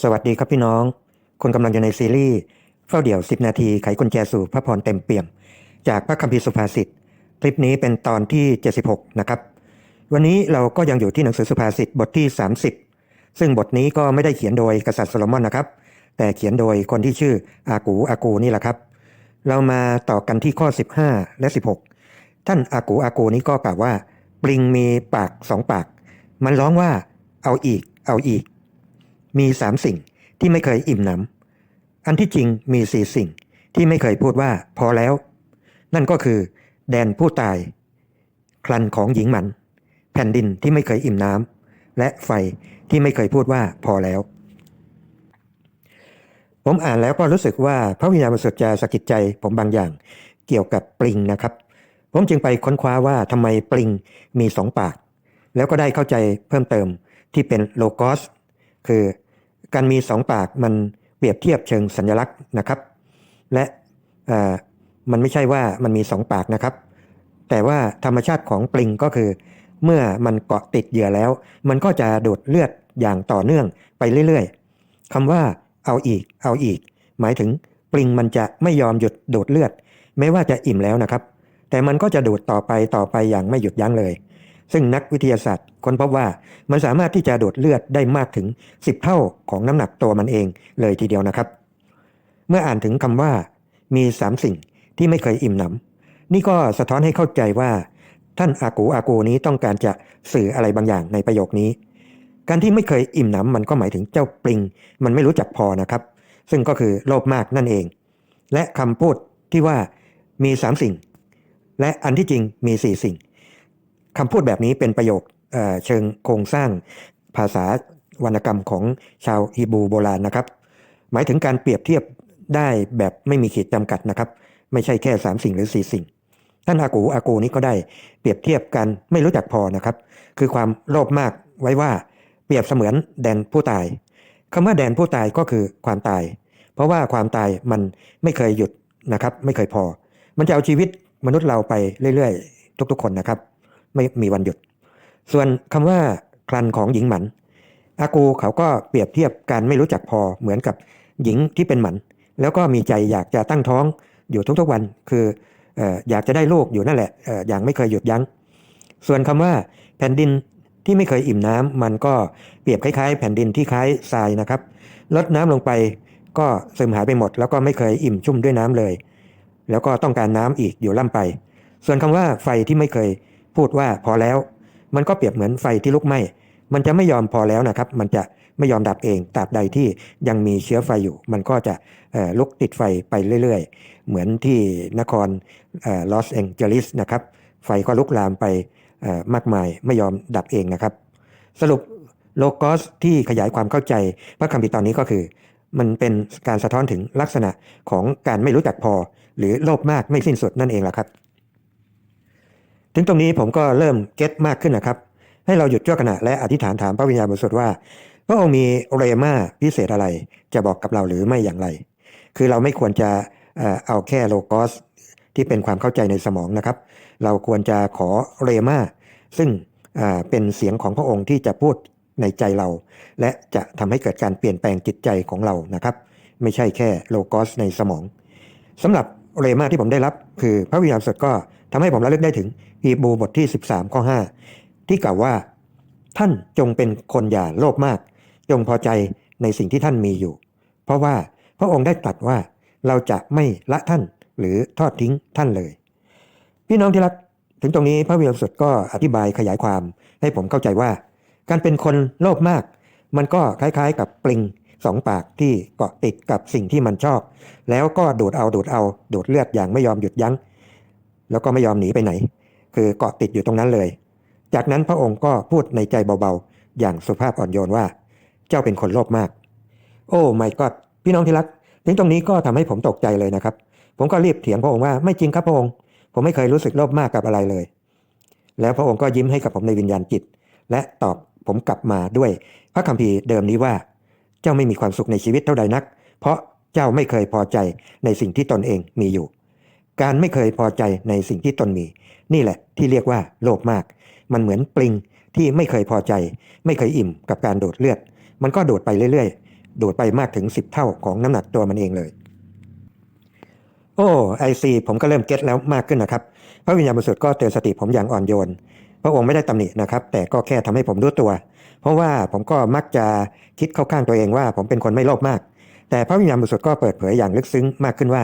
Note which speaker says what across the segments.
Speaker 1: สวัสดีครับพี่น้องคุณกำลังอยู่ในซีรีส์เฝ้าเดี่ยว 10 นาทีไขกุญแจสู่พระพรเต็มเปี่ยม จากพระคัมภีร์สุภาษิตคลิปนี้เป็นตอนที่ 76 นะครับ วันนี้เราก็ยังอยู่ที่หนังสือสุภาษิตบทที่ 30 ซึ่งบทนี้ก็ไม่ได้เขียนโดยกษัตริย์โซโลมอนนะครับ แต่เขียนโดยคนที่ชื่ออากูอากูนี่แหละครับ เรามาต่อกันที่ข้อ 15 และ 16 ท่านอากูอากูนี้ก็กล่าวว่าปลิงมีปากสองปาก มันร้องว่าเอาอีกเอาอีก มีสามสิ่งที่ไม่เคยอิ่มหนำ อันที่จริงมีสี่สิ่งที่ไม่เคยพูดว่าพอแล้ว นั่นก็คือ แดนผู้ตาย คลันของหญิงหมัน แผ่นดินที่ไม่เคยอิ่มน้ำ และไฟที่ไม่เคยพูดว่าพอแล้ว ผมอ่านแล้วก็รู้สึกว่าพระวิญญาณบริสุทธิ์จะสะกิดใจผมบางอย่างเกี่ยวกับปลิงนะครับ ผมจึงไปค้นคว้าว่าทำไมปลิงมีสองปาก แล้วก็ได้เข้าใจเพิ่มเติมที่เป็นโลโกสคือ การมีสองปากมันเปรียบเทียบเชิงสัญลักษณ์นะครับ และมันไม่ใช่ว่ามันมีสองปากนะครับ แต่ว่าธรรมชาติของปลิงก็คือ เมื่อมันเกาะติดเหยื่อแล้ว มันก็จะดูดเลือดอย่างต่อเนื่องไปเรื่อยๆคำว่าเอาอีก เอาอีก หมายถึงปลิงมันจะไม่ยอมหยุดดูดเลือด ไม่ว่าจะอิ่มแล้วนะครับ แต่มันก็จะดูดต่อไปต่อไปอย่างไม่หยุดยั้งเลย ซึ่งนักวิทยาศาสตร์ค้นพบว่ามันสามารถที่จะดูดเลือดได้มากถึง 10 เท่าของน้ำหนักตัวมันเองเลยทีเดียวนะครับ เมื่ออ่านถึงคำว่า มีสามสิ่งที่ไม่เคยอิ่มหนำนี่ก็สะท้อนให้เข้าใจว่า ท่านอากูอากูนี้ต้องการจะสื่ออะไรบางอย่างในประโยคนี้ การที่ไม่เคยอิ่มหนำมันก็หมายถึงเจ้าปลิง มันไม่รู้จักพอนะครับ ซึ่งก็คือโลภมากนั่นเอง และคำพูดที่ว่ามีสามสิ่ง และอันที่จริงมีสี่สิ่ง คำพูดแบบนี้เป็นประโยคเเชิงโครงสร้างภาษาวรรณกรรมของชาวฮีบูโบราณนะครับ หมายถึงการเปรียบเทียบได้แบบไม่มีขีดจำกัดนะครับ ไม่ใช่แค่สามสิ่งหรือสี่สิ่ง ท่านอากูอากูนี้ก็ได้เปรียบเทียบกันไม่รู้จักพอนะครับ คือความโลภมากไว้ว่าเปรียบเสมือนแดนผู้ตายคำว่าแดนผู้ตายก็คือความตาย เพราะว่าความตายมันไม่เคยหยุดนะครับ ไม่เคยพอ มันจะเอาชีวิตมนุษย์เราไปเรื่อยๆ ทุกๆ คนนะครับ ไม่มีวันหยุด ส่วนคำว่าคลันของหญิงหมัน อากูเขาก็เปรียบเทียบการไม่รู้จักพอเหมือนกับหญิงที่เป็นหมัน แล้วก็มีใจอยากจะตั้งท้องอยู่ทุกๆวัน คืออยากจะได้ลูกอยู่นั่นแหละอย่างไม่เคยหยุดยัง้ง ส่วนคำว่าแผ่นดินที่ไม่เคยอิ่มน้ำมันก็เปรียบคล้ายๆ แผ่นดินที่คล้ายทรายนะครับลดน้ำลงไปก็ซึมหายไปหมด แล้วก็ไม่เคยอิ่มชุ่มด้วยน้ำเลย แล้วก็ต้องการน้ำอีกอยู่ล่ำไป ส่วนคำว่าไฟที่ไม่เคย พูดว่าพอแล้ว มันก็เปรียบเหมือนไฟที่ลุกไหม้มันจะไม่ยอมพอแล้วนะครับ มันจะไม่ยอมดับเองตราบใดที่ยังมีเชื้อไฟอยู่ มันก็จะลุกติดไฟไปเรื่อยๆ เหมือนที่นครลอสแองเจลิสนะครับ ไฟก็ลุกลามไปมากมายไม่ยอมดับเองนะครับ สรุปโลโกสที่ขยายความเข้าใจพระคัมภีร์ตอนนี้ก็คือ มันเป็นการสะท้อนถึงลักษณะของการไม่รู้จักพอ หรือโลภมากไม่สิ้นสุดนั่นเองแหละครับ ถึงตรงนี้ผมก็เริ่มเก็ตมากขึ้นนะครับ ให้เราหยุดชั่วขณะและอธิษฐานถามพระวิญญาณบริสุทธิ์ว่า พระองค์มีเรมาพิเศษอะไร จะบอกกับเราหรือไม่อย่างไร คือเราไม่ควรจะเอาแค่โลโกสที่เป็นความเข้าใจในสมองนะครับ เราควรจะขอเรมาซึ่งเป็นเสียงของพระองค์ที่จะพูดในใจเรา และจะทำให้เกิดการเปลี่ยนแปลงจิตใจของเรานะครับ ไม่ใช่แค่โลโกสในสมองสำหรับเรมาที่ผมได้รับ คือพระวิญญาณบริสุทธิ์ก็ ทำให้ผมระลึกได้ถึงฮีบูบทที่ 13 ข้อ 5 ที่กล่าวว่า ท่านจงเป็นคนอย่าโลภมาก จงพอใจในสิ่งที่ท่านมีอยู่ เพราะว่าพระองค์ได้ตรัสว่าเราจะไม่ละท่านหรือทอดทิ้งท่านเลย พี่น้องที่รักถึงตรงนี้พระวิญญาณบริสุทธ์ก็อธิบายขยายความให้ผมเข้าใจว่า การเป็นคนโลภมาก มันก็คล้ายๆ กับปลิงสองปากที่เกาะติดกับสิ่งที่มันชอบ แล้วก็ดูดเอาดูดเอาดูดเลือดอย่างไม่ยอมหยุดยัง้ง แล้วก็ไม่ยอมหนีไปไหน คือเกาะติดอยู่ตรงนั้นเลย จากนั้นพระองค์ก็พูดในใจเบาๆ อย่างสุภาพอ่อนโยนว่า เจ้าเป็นคนโลภมาก โอ้ไม่ก็พี่น้องที่รักถึงตรงนี้ก็ทำให้ผมตกใจเลยนะครับ ผมก็รีบเถียงพระองค์ว่าไม่จริงครับพระองค์ ผมไม่เคยรู้สึกโลภมากกับอะไรเลย แล้วพระองค์ก็ยิ้มให้กับผมในวิญญาณจิต และตอบผมกลับมาด้วย พระคัมภีร์เดิมนี้ว่า เจ้าไม่มีความสุขในชีวิตเท่าใดนัก เพราะเจ้าไม่เคยพอใจในสิ่งที่ตนเองมีอยู่ การไม่เคยพอใจในสิ่งที่ตนมี นี่แหละที่เรียกว่าโลภมาก มันเหมือนปลิงที่ไม่เคยพอใจ ไม่เคยอิ่มกับการดูดเลือด มันก็ดูดไปเรื่อยดูดไปมากถึง 10 เท่าของน้ำหนักตัวมันเองเลย โอ้ไอซีผมก็เริ่มเก็ตแล้วมากขึ้นนะครับ พระวิญญาณบริสุทธิ์ก็เตือนสติผมอย่างอ่อนโยน พระองค์ไม่ได้ตำหนินะครับ แต่ก็แค่ทำให้ผมรู้ตัว เพราะว่าผมก็มักจะคิดเข้าข้างตัวเองว่า ผมเป็นคนไม่โลภมาก แต่พระวิญญาณบริสุทธิ์ก็เปิดเผยอย่างลึกซึ้งมากขึ้นว่า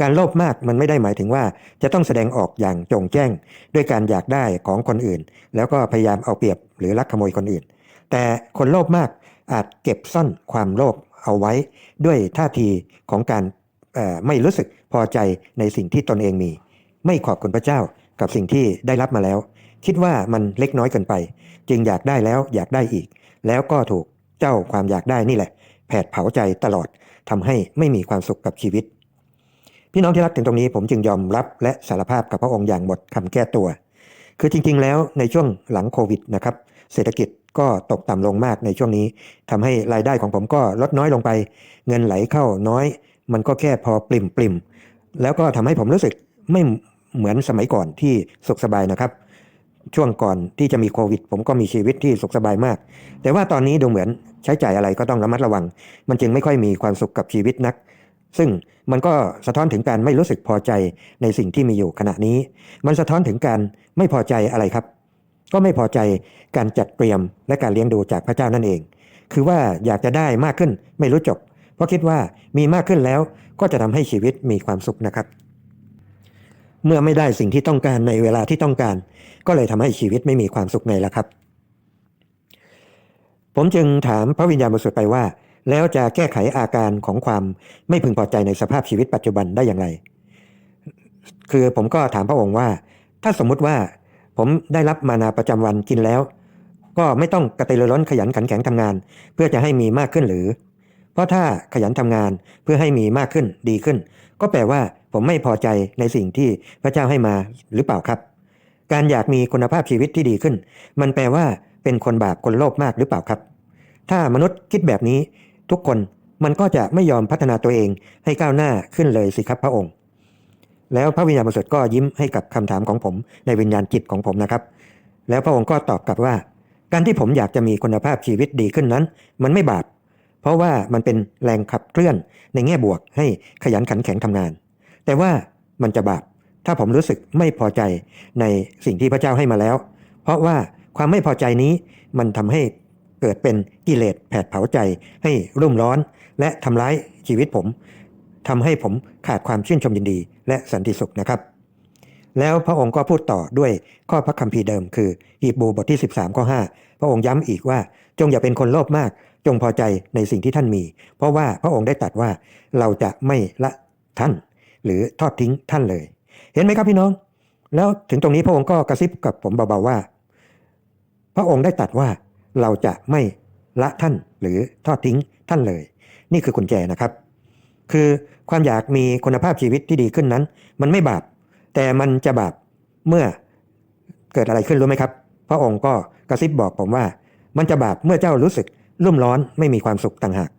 Speaker 1: การโลภมากมันไม่ได้หมายถึงว่า จะต้องแสดงออกอย่างจงแจ้ง ด้วยการอยากได้ของคนอื่น แล้วก็พยายามเอาเปรียบหรือลักขโมยคนอื่น แต่คนโลภมากอาจเก็บซ่อนความโลภเอาไว้ ด้วยท่าทีของการไม่รู้สึกพอใจในสิ่งที่ตนเองมี ไม่ขอบคุณพระเจ้ากับสิ่งที่ได้รับมาแล้ว คิดว่ามันเล็กน้อยเกินไป จึงอยากได้แล้วอยากได้อีก แล้วก็ถูกเจ้าความอยากได้นี่แหละ แผดเผาใจตลอด ทำให้ไม่มีความสุขกับชีวิต พี่น้องที่รักถึงตรงนี้ผมจึงยอมรับและสารภาพกับพระองค์อย่างหมดคำแก้ตัว คือจริงๆ แล้วในช่วงหลังโควิดนะครับเศรษฐกิจก็ตกต่ำลงมากในช่วงนี้ทำให้รายได้ของผมก็ลดน้อยลงไป เงินไหลเข้าน้อย มันก็แค่พอปริมปริมแล้วก็ทำให้ผมรู้สึกไม่เหมือนสมัยก่อนที่สุขสบายนะครับ ช่วงก่อนที่จะมีโควิด ผมก็มีชีวิตที่สุขสบายมาก แต่ว่าตอนนี้ดูเหมือน ใช้จ่ายอะไรก็ต้องระมัดระวัง มันจึงไม่ค่อยมีความสุขกับชีวิตนัก ซึ่งมันก็สะท้อนถึงการไม่รู้สึกพอใจในสิ่งที่มีอยู่ขณะนี้ มันสะท้อนถึงการไม่พอใจอะไรครับ ก็ไม่พอใจการจัดเตรียมและการเลี้ยงดูจากพระเจ้านั่นเอง คือว่าอยากจะได้มากขึ้นไม่รู้จบ เพราะคิดว่ามีมากขึ้นแล้วก็จะทำให้ชีวิตมีความสุขนะครับ เมื่อไม่ได้สิ่งที่ต้องการในเวลาที่ต้องการ ก็เลยทำให้ชีวิตไม่มีความสุขไงล่ะครับ ผมจึงถามพระวิญญาณบริสุทธิ์ไปว่า แล้วจะแก้ไขอาการของความไม่พึงพอใจในสภาพชีวิตปัจจุบันได้อย่างไร คือผมก็ถามพระองค์ว่า ถ้าสมมุติว่าผมได้รับมานาประจำวันกินแล้ว ก็ไม่ต้องกระตือรือร้นขยันขันแข็งทำงาน เพื่อจะให้มีมากขึ้นหรือ เพราะถ้าขยันทำงานเพื่อให้มีมากขึ้นดีขึ้น ก็แปลว่าผมไม่พอใจในสิ่งที่พระเจ้าให้มาหรือเปล่าครับ การอยากมีคุณภาพชีวิตที่ดีขึ้น มันแปลว่า เป็นคนบาปคนโลภมากหรือเปล่าครับ ถ้ามนุษย์คิดแบบนี้ทุกคนมันก็จะไม่ยอมพัฒนาตัวเองให้ก้าวหน้าขึ้นเลยสิครับพระองค์ แล้วพระวิญญาณบริสุทธิ์ก็ยิ้มให้กับคำถามของผมในวิญญาณจิตของผมนะครับ แล้วพระองค์ก็ตอบกลับว่า การที่ผมอยากจะมีคุณภาพชีวิตดีขึ้นนั้น มันไม่บาป เพราะว่ามันเป็นแรงขับเคลื่อนในแง่บวกให้ขยันขันแข็งทำงาน แต่ว่ามันจะบาปถ้าผมรู้สึกไม่พอใจในสิ่งที่พระเจ้าให้มาแล้ว เพราะว่า ความไม่พอใจนี้มันทำให้เกิดเป็นกิเลสแผดเผาใจให้รุ่มร้อน และทำร้ายชีวิตผมทำให้ผมขาดความชื่นชมยินดี และสันติสุขนะครับ แล้วพระองค์ก็พูดต่อด้วยข้อพระคัมภีร์เดิมคือฮีบูบทที่ 13ข้อ5พระองค์ย้ำอีกว่าจงอย่าเป็นคนโลภมาก จงพอใจในสิ่งที่ท่านมี เพราะว่าพระองค์ได้ตรัสว่าเราจะไม่ละท่าน หรือทอดทิ้งท่านเลย เห็นไหมครับพี่น้อง แล้วถึงตรงนี้พระองค์ก็กระซิบกับผมเบาๆว่า ระองค์ได้ตรัสว่าเราจะไม่ละท่านหรือทอดทิ้งท่านเลย นี่คือกุญแจนะครับ คือความอยากมีคุณภาพชีวิตที่ดีขึ้นนั้น มันไม่บาป แต่มันจะบาปเมื่อเกิดอะไรขึ้นรู้ไหมครับ พระองค์ก็กระซิบบอกผมว่า มันจะบาปเมื่อเจ้ารู้สึกรุ่มร้อนไม่มีความสุขต่างหาก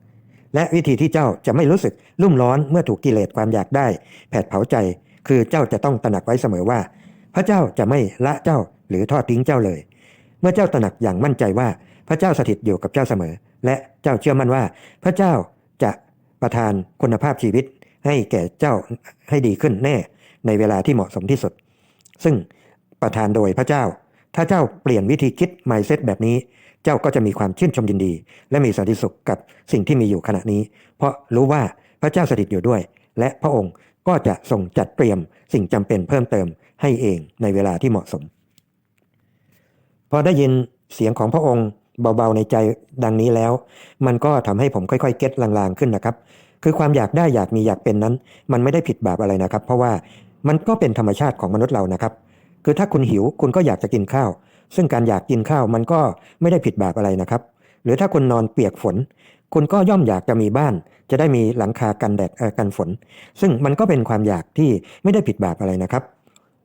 Speaker 1: และวิธีที่เจ้าจะไม่รู้สึกรุ่มร้อนเมื่อถูกกิเลสความอยากได้ แผดเผาใจ คือเจ้าจะต้องตระหนักไว้เสมอว่า พระเจ้าจะไม่ละเจ้าหรือทอดทิ้งเจ้าเลย เมื่อเจ้าตระหนักอย่างมั่นใจว่าพระเจ้าสถิตอยู่กับเจ้าเสมอ และเจ้าเชื่อมั่นว่า พระเจ้าจะประทานคุณภาพชีวิต ให้แก่เจ้าให้ดีขึ้นแน่ ในเวลาที่เหมาะสมที่สุด ซึ่งประทานโดยพระเจ้า ถ้าเจ้าเปลี่ยนวิธีคิด mindset แบบนี้ เจ้าก็จะมีความชื่นชมยินดี และมีสันติสุขกับสิ่งที่มีอยู่ขณะนี้ เพราะรู้ว่าพระเจ้าสถิตอยู่ด้วย และพระองค์ก็จะทรงจัดเตรียมสิ่งจำเป็นเพิ่มเติมให้เองในเวลาที่เหมาะสม พอได้ยินเสียงของพระองค์เบาๆในใจดังนี้แล้ว มันก็ทำให้ผมค่อยๆ เก็ตลางๆขึ้นนะครับ คือความอยากได้อยากมีอยากเป็นนั้น มันไม่ได้ผิดบาปอะไรนะครับ เพราะว่ามันก็เป็นธรรมชาติของมนุษย์เรานะครับ คือถ้าคุณหิวคุณก็อยากจะกินข้าว ซึ่งการอยากกินข้าวมันก็ไม่ได้ผิดบาปอะไรนะครับ หรือถ้าคุณนอนเปียกฝน คุณก็ย่อมอยากจะมีบ้าน จะได้มีหลังคากันแดดกันฝน ซึ่งมันก็เป็นความอยากที่ไม่ได้ผิดบาปอะไรนะครับ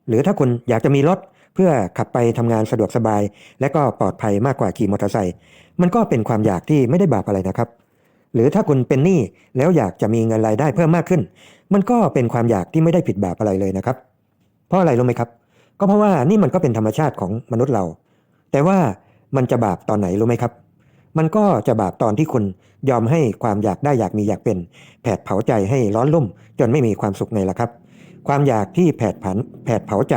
Speaker 1: หรือถ้าคุณอยากจะมีรถ เพื่อขับไปทำงานสะดวกสบาย และก็ปลอดภัยมากกว่าขี่มอเตอร์ไซค์มันก็เป็นความอยากที่ไม่ได้บาปอะไรนะครับ หรือถ้าคุณเป็นหนี้แล้วอยากจะมีเงินรายได้เพิ่มมากขึ้น มันก็เป็นความอยากที่ไม่ได้ผิดบาปอะไรเลยนะครับ เพราะอะไรรู้ไหมครับ ก็เพราะว่านี่มันก็เป็นธรรมชาติของมนุษย์เรา แต่ว่ามันจะบาปตอนไหนรู้ไหมครับ มันก็จะบาปตอนที่คุณยอมให้ความอยากได้อยากมีอยากเป็น แผดเผาใจให้ร้อนรุ่ม จนไม่มีความสุขไงล่ะครับ ความอยากที่แผดผันแผดเผาใจ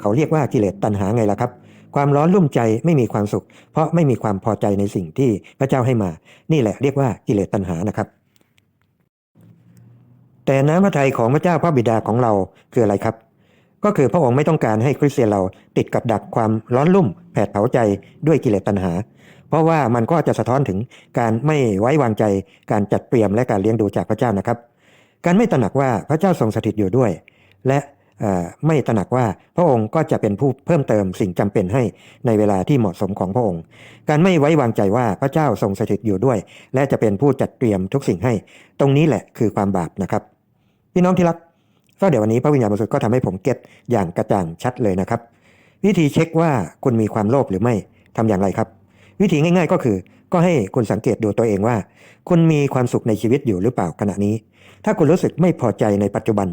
Speaker 1: เขาเรียกว่ากิเลสตัณหาไงล่ะครับ ความร้อนรุ่มใจไม่มีความสุข เพราะไม่มีความพอใจในสิ่งที่พระเจ้าให้มา นี่แหละเรียกว่ากิเลสตัณหานะครับ แต่น้ำพระทัยของพระเจ้าพระบิดาของเราคืออะไรครับ ก็คือพระองค์ไม่ต้องการให้คริสเตียนเราติดกับดักความร้อนรุ่ม แผดเผาใจด้วยกิเลสตัณหา เพราะว่ามันก็จะสะท้อนถึงการไม่ไว้วางใจการจัดเตรียมและการเลี้ยงดูจากพระเจ้านะครับ การไม่ตระหนักว่าพระเจ้าทรงสถิตอยู่ด้วย และไม่ตระหนักว่าพระองค์ก็จะเป็นผู้เพิ่มเติมสิ่งจำเป็นให้ในเวลาที่เหมาะสมของพระองค์ การไม่ไว้วางใจว่าพระเจ้าทรงสถิตอยู่ด้วย และจะเป็นผู้จัดเตรียมทุกสิ่งให้ ตรงนี้แหละคือความบาปนะครับพี่น้องที่รักก็เดี๋ยววันนี้พระวิญญาณบริสุทธิ์ก็ทำให้ผมเก็ตอย่างกระจ่างชัดเลยนะครับ วิธีเช็คว่าคุณมีความโลภหรือไม่ทำอย่างไรครับ วิธีง่าย ๆ ก็คือ ก็ให้คุณสังเกตดูตัวเองว่า คุณมีความสุขในชีวิตอยู่หรือเปล่าขณะนี้ ถ้าคุณรู้สึกไม่พอใจในปัจจุบัน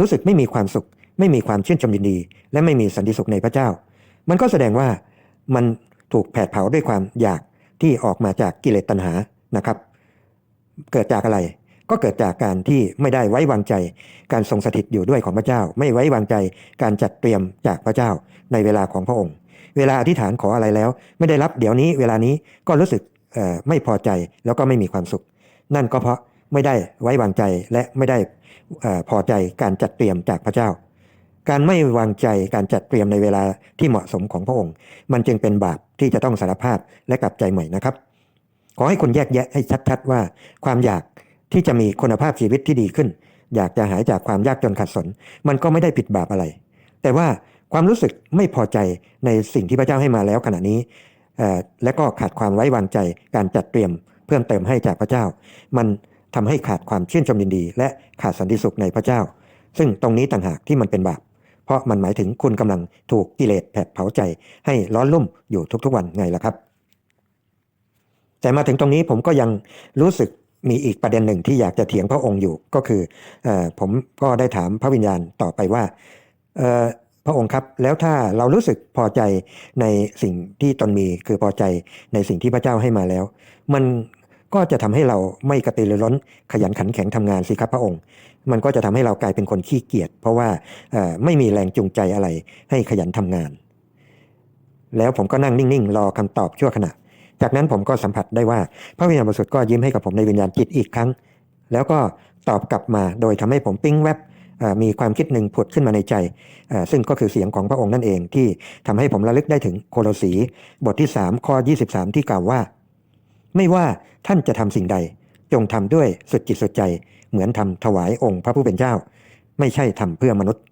Speaker 1: รู้สึกไม่มีความสุข ไม่มีความชื่นชมยินดี และไม่มีสันติสุขในพระเจ้า มันก็แสดงว่ามันถูกแผดเผาด้วยความอยากที่ออกมาจากกิเลสตัณหานะครับ เกิดจากอะไรก็เกิดจากการที่ไม่ได้ไว้วางใจ การทรงสถิตอยู่ด้วยของพระเจ้า ไม่ไว้วางใจการจัดเตรียมจากพระเจ้าในเวลาของพระองค์ เวลาอธิษฐานขออะไรแล้ว ไม่ได้รับเดี๋ยวนี้ เวลานี้ก็รู้สึก ไม่พอใจแล้วก็ไม่มีความสุข นั่นก็เพราะไม่ได้ไว้วางใจและไม่ได้พอใจการจัดเตรียมจากพระเจ้า การไม่วางใจการจัดเตรียมในเวลาที่เหมาะสมของพระองค์ มันจึงเป็นบาปที่จะต้องสารภาพและกลับใจใหม่นะครับ ขอให้คุณแยกแยะให้ชัดๆว่า ความอยากที่จะมีคุณภาพชีวิตที่ดีขึ้น อยากจะหายจากความยากจนขัดสน มันก็ไม่ได้ผิดบาปอะไร แต่ว่าความรู้สึกไม่พอใจในสิ่งที่พระเจ้าให้มาแล้วขณะนี้ และก็ขาดความไว้วางใจการจัดเตรียมเพิ่มเติมให้จากพระเจ้า มันทำให้ขาดความชื่นชมยินดี และขาดสันติสุขในพระเจ้า ซึ่งตรงนี้ต่างหากที่มันเป็นบาป เพราะมันหมายถึงคุณกำลังถูกกิเลสแผดเผาใจ ให้ร้อนรุ่มอยู่ทุกๆวันไงล่ะครับ แต่มาถึงตรงนี้ผมก็ยังรู้สึกมีอีกประเด็นหนึ่งที่อยากจะเถียงพระองค์อยู่ก็คืออผมก็ได้ถามพระวิญญาณต่อไปว่า พระองค์ครับ แล้วถ้าเรารู้สึกพอใจในสิ่งที่ตนมีคือพอใจในสิ่งที่พระเจ้าให้มาแล้ว มันก็จะทำให้เราไม่กระตือรือร้นขยันขันแข็งทำงานสิครับพระองค์ มันก็จะทำให้เรากลายเป็นคนขี้เกียจเพราะว่าไม่มีแรงจูงใจอะไรให้ขยันทำงาน แล้วผมก็นั่งนิ่งๆ รอคำตอบชั่วขณะ จากนั้นผมก็สัมผัสได้ว่าพระวิญญาณบริสุทธิ์ก็ยิ้มให้กับผมในวิญญาณจิตอีกครั้ง แล้วก็ตอบกลับมาโดยทำให้ผมปิ้งแวบ มีความคิดหนึ่งผุดขึ้นมาในใจ ซึ่งก็คือเสียงของพระองค์นั่นเองที่ทำให้ผมระลึกได้ถึงโคโลสีบทที่ 3 ข้อ 23 ที่กล่าวว่า ไม่ว่าท่านจะทำสิ่งใด จงทำด้วยสุดจิตสุดใจ เหมือนทำถวายองค์พระผู้เป็นเจ้า ไม่ใช่ทำเพื่อมนุษย์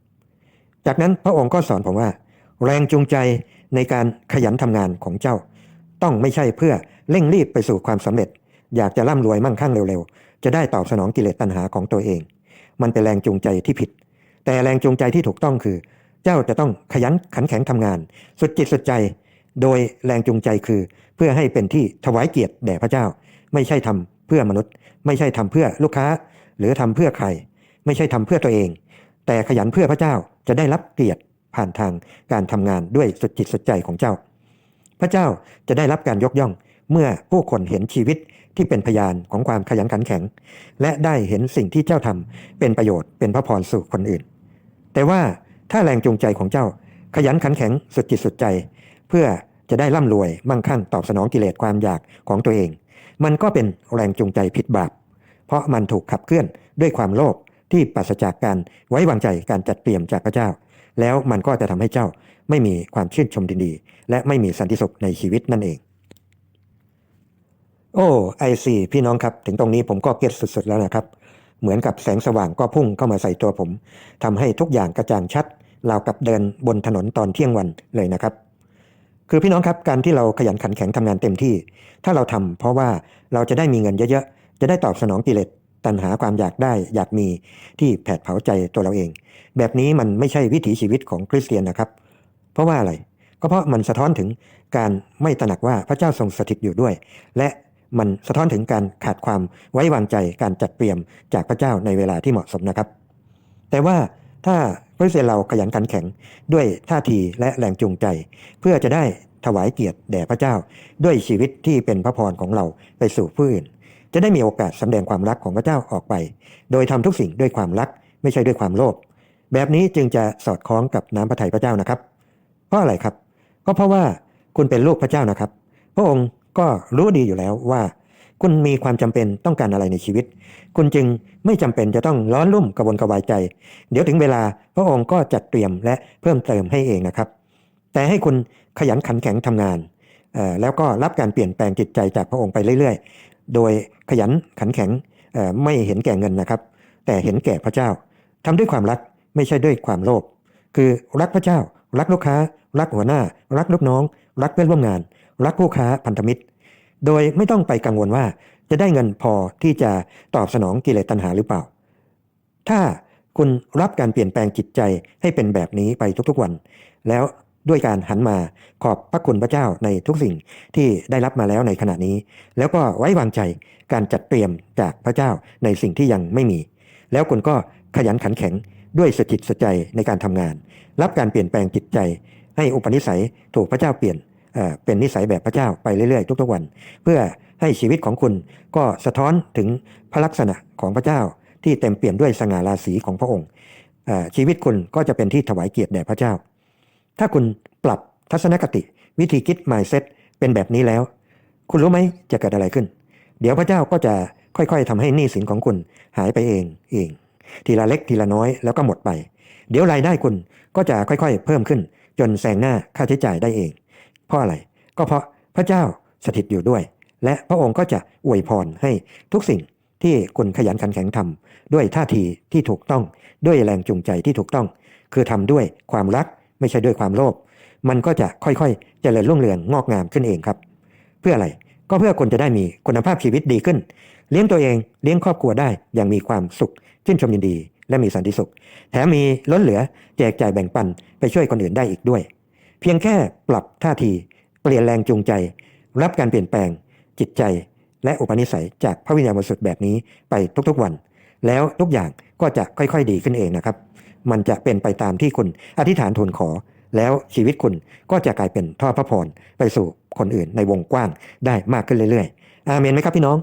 Speaker 1: จากนั้นพระองค์ก็สอนผมว่า แรงจูงใจในการขยันทำงานของเจ้า ต้องไม่ใช่เพื่อเร่งรีบไปสู่ความสำเร็จ อยากจะร่ำรวยมั่งคั่งเร็วๆจะได้ตอบสนองกิเลสตัณหาของตัวเอง มันเป็นแรงจูงใจที่ผิด แต่แรงจูงใจที่ถูกต้องคือ เจ้าจะต้องขยันขันแข็งทำงาน สุดจิตสุดใจ โดยแรงจูงใจคือ เพื่อให้เป็นที่ถวายเกียรติแด่พระเจ้า ไม่ใช่ทำเพื่อมนุษย์ ไม่ใช่ทำเพื่อลูกค้า หรือทำเพื่อใคร ไม่ใช่ทำเพื่อตัวเอง แต่ขยันเพื่อพระเจ้าจะได้รับเกียรติผ่านทางการทำงานด้วยสุดจิตสุดใจของเจ้า พระเจ้าจะได้รับการยกย่องเมื่อผู้คนเห็นชีวิต ที่เป็นพยานของความขยันขันแข็ง และได้เห็นสิ่งที่เจ้าทำเป็นประโยชน์เป็นพระพรสู่คนอื่น แต่ว่าถ้าแรงจูงใจของเจ้าขยันขันแข็งสุดจิตสุดใจ เพื่อจะได้ร่ำรวยมั่งคั่งตอบสนองกิเลสความอยากของตัวเอง มันก็เป็นแรงจูงใจผิดบาป เพราะมันถูกขับเคลื่อนด้วยความโลภที่ปราศจากการไว้วางใจการจัดเตรียมจากพระเจ้า แล้วมันก็จะทำให้เจ้าไม่มีความชื่นชมดีๆและไม่มีสันติสุขในชีวิตนั่นเอง โอ้ไอซีพี่น้องครับ ถึงตรงนี้ผมก็เก็ตสุดๆแล้วนะครับ เหมือนกับแสงสว่างก็พุ่งเข้ามาใส่ตัวผมทำให้ทุกอย่างกระจ่างชัดราวกับเดินบนถนนตอนเที่ยงวันเลยนะครับ คือพี่น้องครับการที่เราขยันขันแข็งทำงานเต็มที่ ถ้าเราทำเพราะว่าเราจะได้มีเงินเยอะๆจะได้ตอบสนองกิเลสตัณหาความอยากได้อยากมีที่แผดเผาใจตัวเราเอง แบบนี้มันไม่ใช่วิถีชีวิตของคริสเตียนนะครับ เพราะว่าอะไรก็เพราะมันสะท้อนถึงการไม่ตระหนักว่าพระเจ้าทรงสถิตอยู่ด้วย และ มันสะท้อนถึงการขาดความไว้วางใจการจัดเตรียมจากพระเจ้าในเวลาที่เหมาะสมนะครับ แต่ว่าถ้าคริสเตียนเราขยันขันแข็งด้วยท่าทีและแรงจูงใจ เพื่อจะได้ถวายเกียรติแด่พระเจ้า ด้วยชีวิตที่เป็นพระพรของเราไปสู่ผู้อื่น จะได้มีโอกาสสำแดงความรักของพระเจ้าออกไป โดยทำทุกสิ่งด้วยความรักไม่ใช่ด้วยความโลภแบบนี้จึงจะสอดคล้องกับน้ำพระทัยพระเจ้านะครับ เพราะอะไรครับ ก็เพราะว่าคุณเป็นลูกพระเจ้านะครับ พระองค์ ก็รู้ดีอยู่แล้วว่า คุณมีความจำเป็นต้องการอะไรในชีวิต คุณจึงไม่จำเป็นจะต้องร้อนรุ่มกระวนกระวายใจ เดี๋ยวถึงเวลาพระองค์ก็จัดเตรียมและเพิ่มเติมให้เองนะครับ แต่ให้คุณขยันขันแข็งทำงานแล้วก็รับการเปลี่ยนแปลงจิตใจจากพระองค์ไปเรื่อยๆ โดยขยันขันแข็งไม่เห็นแก่เงินนะครับ แต่เห็นแก่พระเจ้าทำด้วยความรักไม่ใช่ด้วยความโลภคือรักพระเจ้า รักลูกค้า รักหัวหน้า รักลูกน้อง รักเพื่อนร่วมงาน รักผู้ค้าพันธมิตร โดยไม่ต้องไปกังวลว่าจะได้เงินพอที่จะตอบสนองกิเลสตัณหาหรือเปล่า ถ้าคุณรับการเปลี่ยนแปลงจิตใจให้เป็นแบบนี้ไปทุกๆวัน แล้วด้วยการหันมาขอบพระคุณพระเจ้าในทุกสิ่งที่ได้รับมาแล้วในขณะนี้ แล้วก็ไว้วางใจการจัดเตรียมจากพระเจ้าในสิ่งที่ยังไม่มี แล้วคุณก็ขยันขันแข็งด้วยสจิตสใจในการทำงาน รับการเปลี่ยนแปลงจิตใจ ให้อุปนิสัยถูกพระเจ้าเปลี่ยน เป็นนิสัยแบบพระเจ้าไปเรื่อยๆ ทุกๆวัน เพื่อให้ชีวิตของคุณก็สะท้อนถึงพระลักษณะของพระเจ้าที่เต็มเปี่ยมด้วยสง่าราศีของพระองค์ ชีวิตคุณก็จะเป็นที่ถวายเกียรติแด่พระเจ้า ถ้าคุณปรับทัศนคติวิธีคิด mindset เป็นแบบนี้แล้ว คุณรู้ไหมจะเกิดอะไรขึ้น เดี๋ยวพระเจ้าก็จะค่อยๆทำให้หนี้สินของคุณหายไปเองเอง ทีละเล็กทีละน้อยแล้วก็หมดไป เดี๋ยวรายได้คุณก็จะค่อยๆ เพิ่มขึ้น จนแซงหน้าค่าใช้จ่ายได้เอง เพราะอะไร ก็เพราะพระเจ้าสถิตอยู่ด้วย และพระองค์ก็จะอวยพรให้ทุกสิ่งที่คุณขยันขันแข็งทำด้วยท่าทีที่ถูกต้องด้วยแรงจูงใจที่ถูกต้อง คือทำด้วยความรักไม่ใช่ด้วยความโลภมันก็จะค่อยๆ เจริญรุ่งเรืองงอกงามขึ้นเองครับ เพื่ออะไรก็เพื่อคุณจะได้มีคุณภาพชีวิตดีขึ้น เลี้ยงตัวเองเลี้ยงครอบครัวได้อย่างมีความสุขชื่นชมยินดี และมีสันติสุข แถมมีล้นเหลือแจกจ่ายแบ่งปันไปช่วยคนอื่นได้อีกด้วย เพียงแค่ปรับท่าที เปลี่ยนแรงจูงใจ รับการเปลี่ยนแปลง จิตใจ และอุปนิสัยจากพระวิญญาณบริสุทธิ์แบบนี้ไปทุกๆวัน แล้วทุกอย่างก็จะค่อยๆดีขึ้นเองนะครับ มันจะเป็นไปตามที่คุณอธิษฐานทูลขอ แล้วชีวิตคุณก็จะกลายเป็นท่อพระพรไปสู่คนอื่นในวงกว้างได้มากขึ้นเรื่อยๆ อาเมนไหมครับพี่น้อง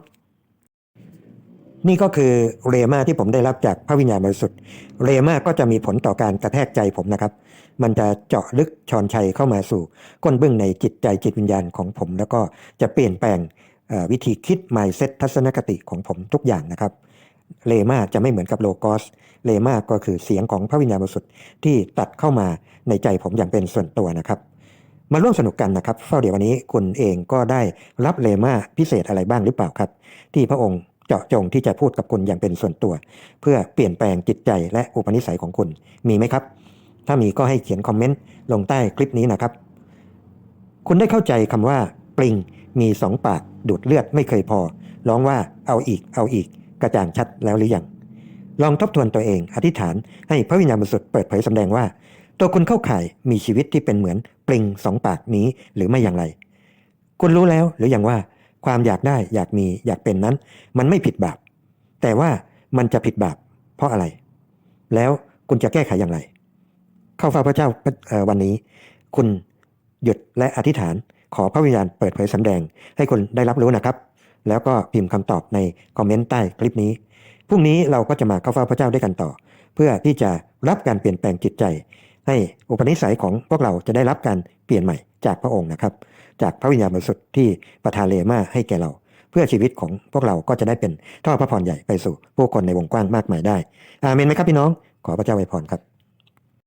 Speaker 1: นี่ก็คือเรมาที่ผมได้รับจากพระวิญญาณบริสุทธิ์ เรมาก็จะมีผลต่อการกระแทกใจผมนะครับ มันจะเจาะลึกชอนชัยเข้ามาสู่ ก้นบึ้งในจิตใจจิตวิญญาณของผม แล้วก็จะเปลี่ยนแปลงวิธีคิด mindset ทัศนคติของผมทุกอย่างนะครับเลมาจะไม่เหมือนกับโลโกสเลมาก็คือเสียงของพระวิญญาณบริสุทธิ์ที่ตัดเข้ามาในใจผมอย่างเป็นส่วนตัวนะครับ มาร่วมสนุกกันนะครับ เฝ้าเดี๋ยววันนี้คุณเองก็ได้รับเลมาพิเศษอะไรบ้างหรือเปล่าครับ ที่พระองค์เจาะจงที่จะพูดกับคุณอย่างเป็นส่วนตัว เพื่อเปลี่ยนแปลงจิตใจและอุปนิสัยของคุณมีไหมครับ ถ้ามีก็ให้เขียนคอมเมนต์ลงใต้คลิปนี้นะครับ คุณได้เข้าใจคำว่าปลิงมีสองปากดูดเลือดไม่เคยพอ ร้องว่าเอาอีกเอาอีก กระจ่างชัดแล้วหรือยัง ลองทบทวนตัวเองอธิษฐานให้พระวิญญาณบริสุทธิ์เปิดเผยสำแดงว่า ตัวคุณเข้าข่ายมีชีวิตที่เป็นเหมือนปลิงสองปากนี้หรือไม่อย่างไร คุณรู้แล้วหรือยังว่าความอยากได้อยากมีอยากเป็นนั้น มันไม่ผิดบาป แต่ว่ามันจะผิดบาปเพราะอะไร แล้วคุณจะแก้ไขอย่างไร เข้าเฝ้าพระเจ้าวันนี้ คุณหยุดและอธิษฐานขอพระวิญญาณเปิดเผยสำแดง ให้คุณได้รับรู้นะครับ แล้วก็พิมพ์คำตอบในคอมเมนต์ใต้คลิปนี้พรุ่งนี้เราก็จะมาเข้าเฝ้าพระเจ้าด้วยกันต่อ เพื่อที่จะรับการเปลี่ยนแปลงจิตใจ ให้อุปนิสัยของพวกเราจะได้รับการเปลี่ยนใหม่จากพระองค์นะครับ จากพระวิญญาณบริสุทธิ์ที่ประทานเลมาให้แก่เรา เพื่อชีวิตของพวกเราก็จะได้เป็นท่อพระพรใหญ่ไปสู่ผู้คนในวงกว้างมากมายได้อาเมนไหมครับพี่น้องขอพระเจ้าอวยพรครับ